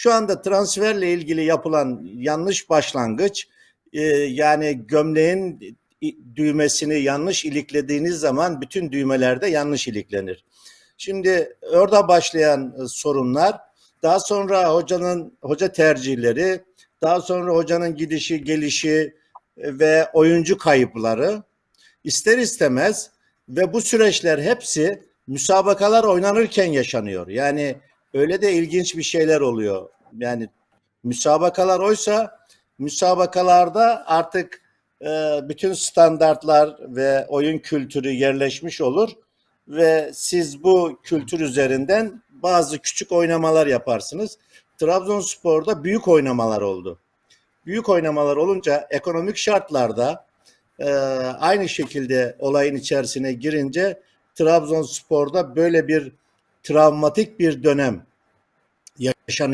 Şu anda transferle ilgili yapılan yanlış başlangıç e, yani gömleğin düğmesini yanlış iliklediğiniz zaman bütün düğmelerde yanlış iliklenir. Şimdi orada başlayan e, sorunlar, daha sonra hocanın hoca tercihleri, daha sonra hocanın gidişi, gelişi e, ve oyuncu kayıpları ister istemez ve bu süreçler hepsi müsabakalar oynanırken yaşanıyor. Yani öyle de ilginç bir şeyler oluyor. Yani müsabakalar oysa müsabakalarda artık e, bütün standartlar ve oyun kültürü yerleşmiş olur ve siz bu kültür üzerinden bazı küçük oynamalar yaparsınız. Trabzonspor'da büyük oynamalar oldu. Büyük oynamalar olunca ekonomik şartlarda e, aynı şekilde olayın içerisine girince Trabzonspor'da böyle bir travmatik bir dönem yaşanıyor.